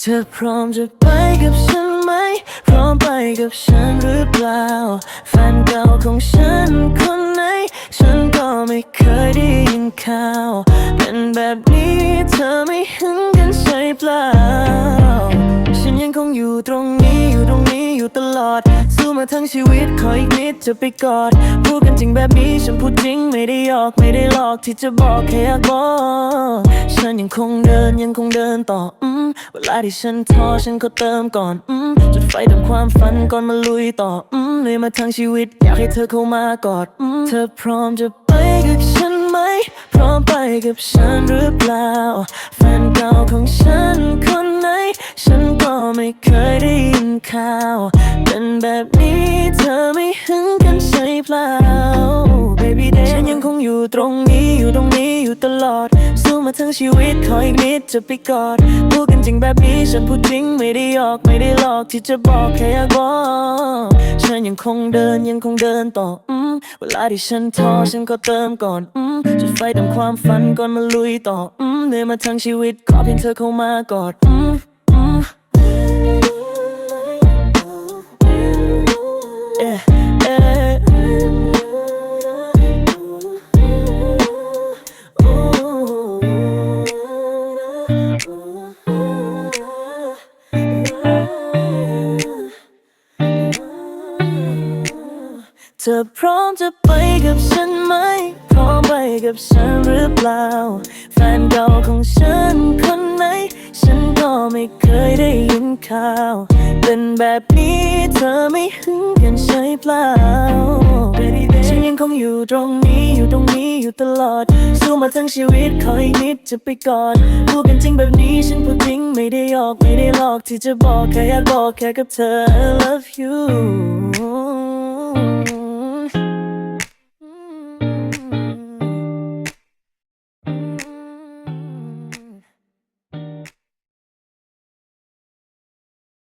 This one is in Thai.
เธอพร้อมจะไปกับฉันไหม พร้อมไปกับฉันหรือเปล่า แฟนเก่าของฉันคนไหน ฉันก็ไม่เคยได้ยินข่าว เป็นแบบนี้เธอไม่หึงกันใช่เปล่า ฉันยังคงอยู่ตรงนี้อยู่ตรงนี้ อยู่ตลอด สู้มาทั้งชีวิตขออีกนิดจะไปกอด พูดกันจริงแบบนี้ฉันพูดจริงไม่ได้หยอกไม่ได้หลอกที่จะบอกแค่อยากบอกฉันยังคงเดินยังคงเดินต่ออืมเวลาที่ฉันท้อฉันก็เติมก่อนอืมจุดไฟทำความฝันก่อนมาลุยต่ออืมเหนื่อยมาทั้งชีวิต อยากให้เธอเข้ามากอดอืมเธอพร้อมจะไปกับฉันไหม พร้อมไปกับฉันหรือเปล่า แฟนเก่าของฉันคนไหน ฉันก็ไม่เคย ข่าว เป็นแบบนี้เธอไม่หึงกันใช่เปล่า Baby day ฉันยังคงอยู่ตรงนี้อยู่ตรงนี้อยู่ตลอด สู้มาทั้งชีวิตขออีกนิดจะไปกอดพูดกันจริงแบบนี้ฉันพูดจริงไม่ได้หยอกไม่ได้หลอกที่จะบอกแค่อยากบอกฉันยังคงเดินยังคงเดินต่ออืมเวลาที่ฉันท้อฉันก็เติมก่อนอืมจุดไฟตามความฝันก่อนมาลุยต่ออืมเหนื่อยมาทั้งชีวิตขอเพียงเธอเข้ามากอดอืม เธอพร้อมจะไปกับฉันไหม พร้อมไปกับฉันหรือเปล่า แฟนเก่าของฉันคนไหน ฉันก็ไม่เคยได้ยินข่าว เป็นแบบนี้เธอไม่หึงกันใช่เปล่า ฉันยังคงอยู่ตรงนี้อยู่ตรงนี้อยู่ตลอด สู้มาทั้งชีวิตขออีกนิดจะไปกอดพูดกันจริงแบบนี้ฉันพูดจริงไม่ได้หยอกไม่ได้หลอกที่จะบอกแค่อยากบอกแค่กับเธอ I love you